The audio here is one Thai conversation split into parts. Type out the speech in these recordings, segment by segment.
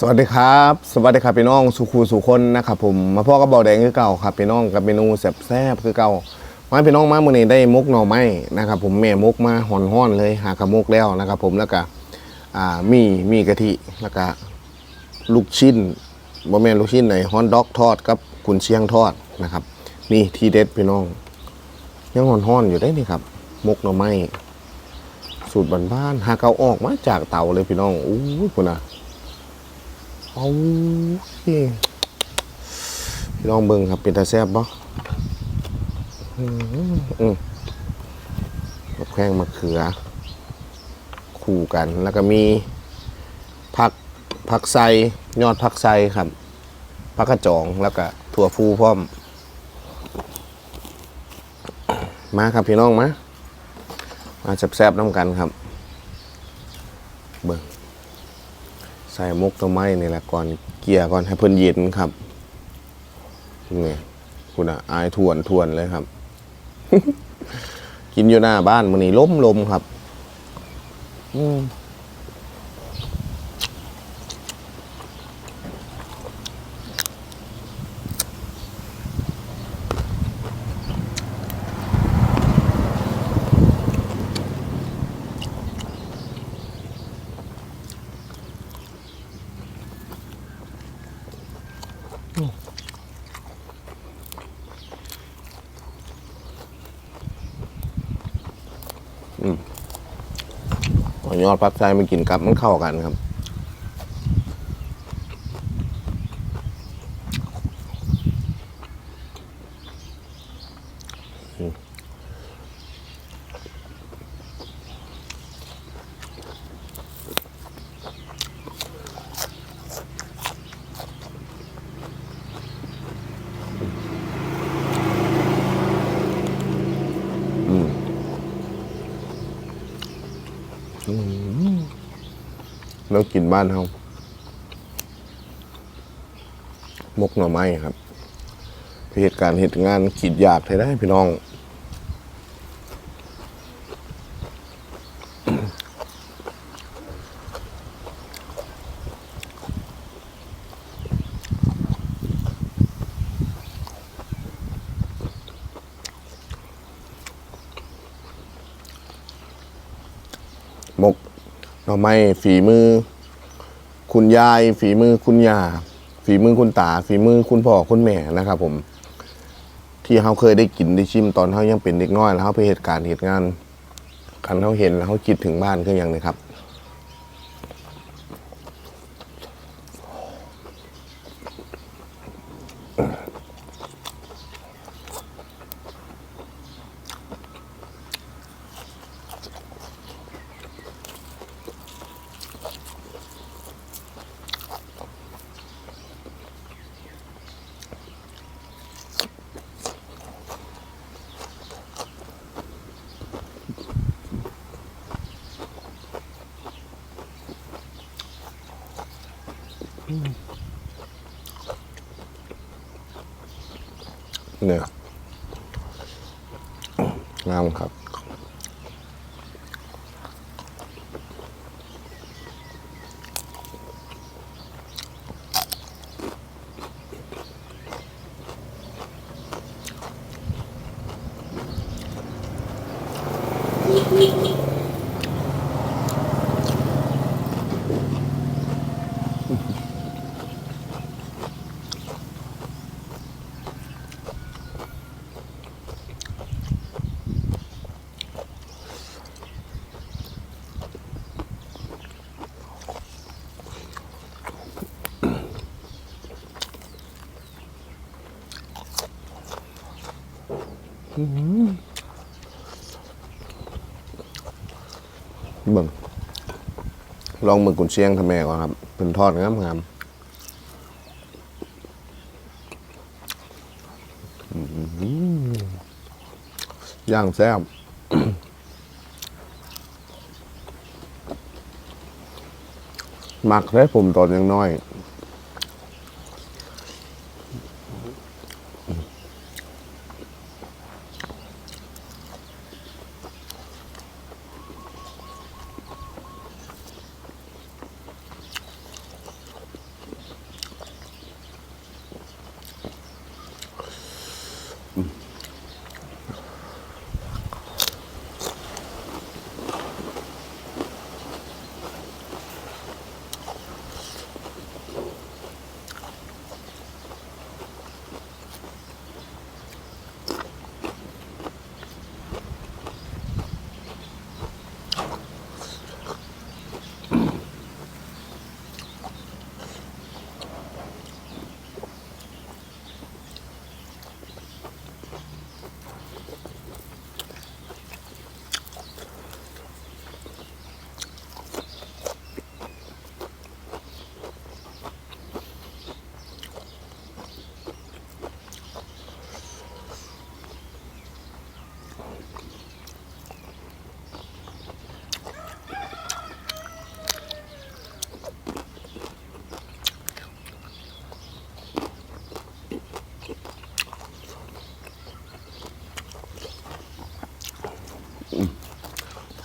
สวัสดีครับ สวัสดีครับพี่น้องสุขูสุคนนะครับผมมาพ่อกับเบาแดงคือเก่าครับพี่น้องกับเมนูแซ่บๆคือเก่ามาพี่น้องมามื่อนี้ได้มุกหน่อไม้นะครับผมแม่มุกมาห่อนห้อนเลยหากระมุกแล้วนะครับผมแล้วก็มีมีกะทิแล้วก็ลูกชิ้นบ่แม่นลูกชิ้นไหนฮอนด็อกทอดกับกุนเชียงทอดนะครับนี่ทีเด็ดพี่น้อง ยังห่อนห้อนอยู่ได้นี่ครับมุกหน่อไม้สูตรบ้านๆหากเอาออกมาจากเตาเลยพี่น้องอู้คุณนะ เอาพี่พี่ลองเบิ่งครับเป็นตาแซ่บบ่อืมอืมกับแข้งมะเขือ คู่กัน แล้วก็มีผักผักไซยอดผักไซครับผักกระจองแล้วก็ถั่วฟูพร้อม มาครับพี่น้องมามาแซ่บๆน้ำกันครับ เบิ่ง ใส่มกตัวไม้นี่แหละก่อนเกี่ยก่อนให้เพิ่นเย็นครับนี่คุณอะอายทวนทวนเลยครับ กินอยู่หน้าบ้านมันนี่ล้มลมครับ อืม อายอดพักใจมากินกับมันเข้ากันครับ แล้วกินบ้านเขามกหน่อไม้ครับเหตุการณ์เหตุงานขีดยากไทยได้พี่น้อง มก หน่อไม้ฝีมือ คุณยาย ฝีมือคุณยาฝีมือคุณตา ฝีมือคุณพ่อคุณแม่นะครับผม ที่เขาเคยได้กินได้ชิมตอนเขายังเป็นเด็กน้อยแล้วเขาไปเหตุการณ์เหตุงานคันเขาเห็นแล้วเขาคิดถึงบ้านก็ยังนี้ครับ เนี่ยงามครับ เบิ่งลองมือกุนเชียงทำแม่ก่อนครับ เป็นทอดงามงามอื้อหือย่างแซ่บมักได้ผมตอนยังน้อย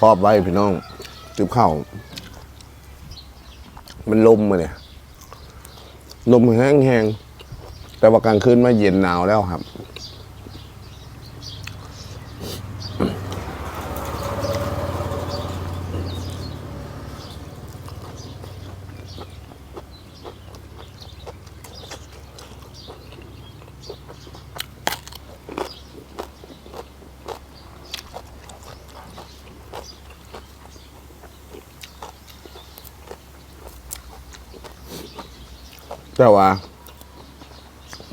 ครอบไว้พี่น้องติบข้าวมันลมมาเนี่ย ลมแห้งๆแต่ว่ากลางคืนมาเย็นหนาวแล้วครับ แต่ว่า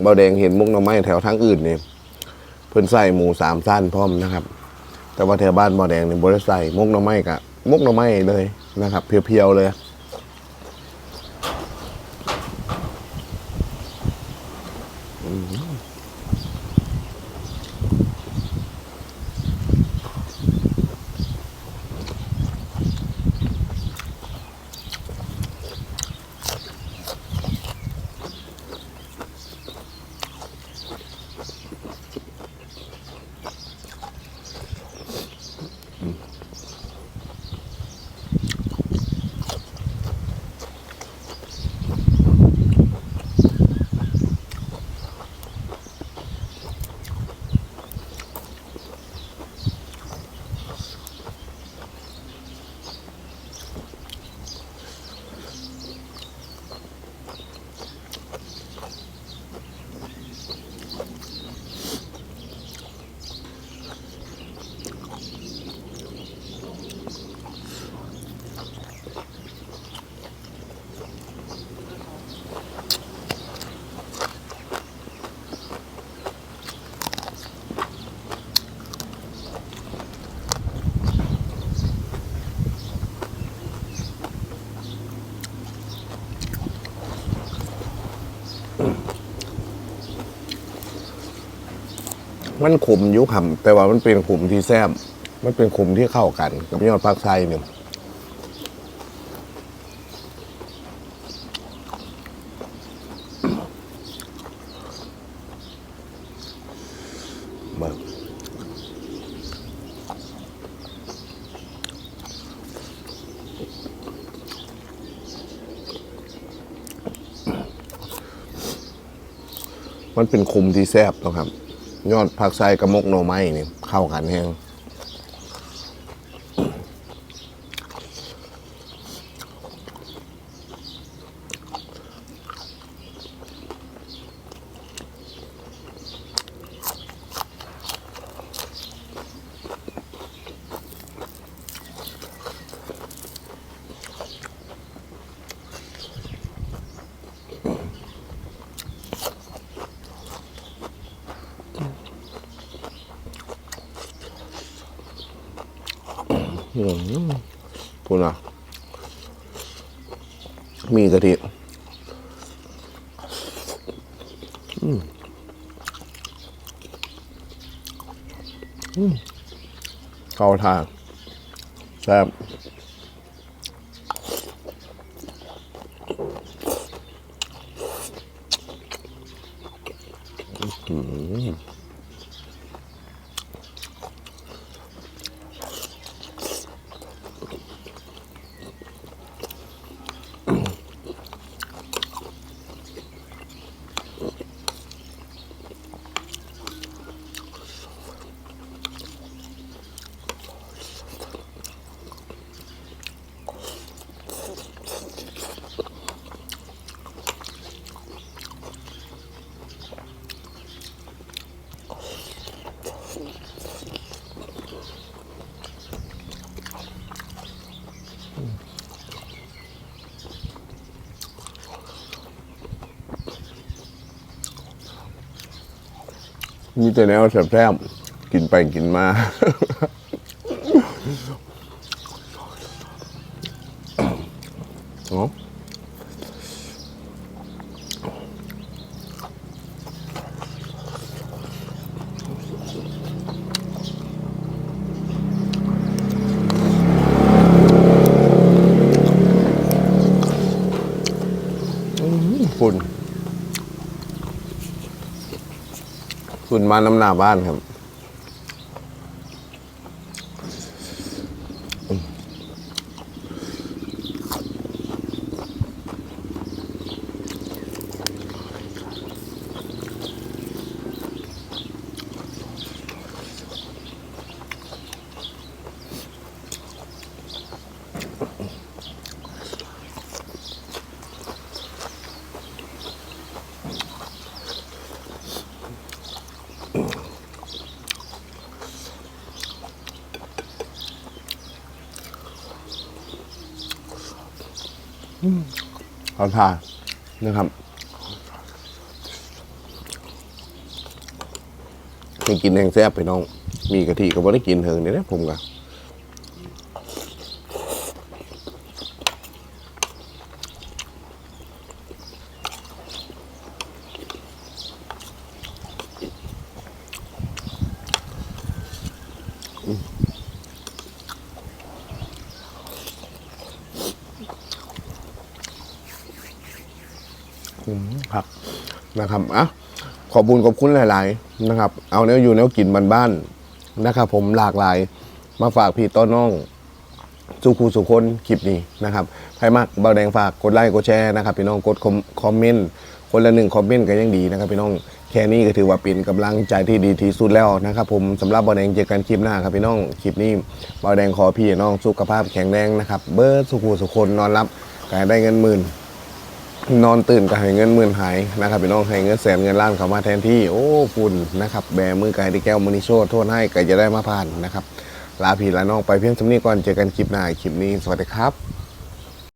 เบาแดงเห็นมุกหน่อไม้แถวทั้งอื่นนี่เพิ่นใส่หมูสามสั้นพร้อมนะครับ แต่ว่าแถวบ้านเบาแดงนี่บริใส่มุกหน่อไม้กะมุกหน่อไม้เลยนะครับ เพียวๆเลย มันขมยุคำแต่ว่ามันเป็นขมที่แซ่บมันเป็นขมที่เข้ากัน กับยอดผักไทยเนี่ยมันเป็นขมที่แซ่บนะครับ ยอดผักไทรกับมกโหนอไม้นี่เข้ากันแห้ง พูดนะมีกะทิอืมอืมเข้าทางแซ่บอื้อหือ มีแต่แนวแซ่บๆกินไปกินมา เนาะอื้อฝุ่น ฝุ่ นมาน้ำหนาบ้านครับ ขอทานนะครับให้กินแห้งแซ่บไปน้อง มีกะทิก็บ่ได้กินเถิงเนี่ยนะผมกะ ครับนะครับอะขอบคุญขอบคุณหลาย ๆ นะครับ เอาแนวอยู่แนวกินบ้านๆนะครับผมหลากหลาย มาฝากพี่ต้นน้องสุขูสุคนคลิปนี้นะครับใครมากเบาแดงฝากกดไลค์กดแชร์นะครับพี่น้องกดคอมเมนต์คนละหนึ่งคอมเมนต์ก็ยังดีนะครับพี่น้องแค่นี้ก็ถือว่าเป็นกำลังใจที่ดีที่สุดแล้วนะครับผมสำหรับเบาแดงเจอกันคลิปหน้าครับพี่น้องคลิปนี้เบาแดงขอพี่น้องสุขภาพแข็งแรงนะครับเบิร์ดสุขูสุคนนอนรับกายได้เงินหมื่น นอนตื่นก็ให้เงินหมื่นหายนะครับพี่น้องให้เงินแสนเงินล้านเข้ามาแทนที่โอ้ฝุ่นนะครับแบมือไก่ที่แก้วมอนิโชโทษให้ไก่จะได้มาผ่านนะครับลาพี่ลาน้องไปเพียงสำนี้ก่อนเจอกันคลิปหน้าคลิปนี้สวัสดีครับ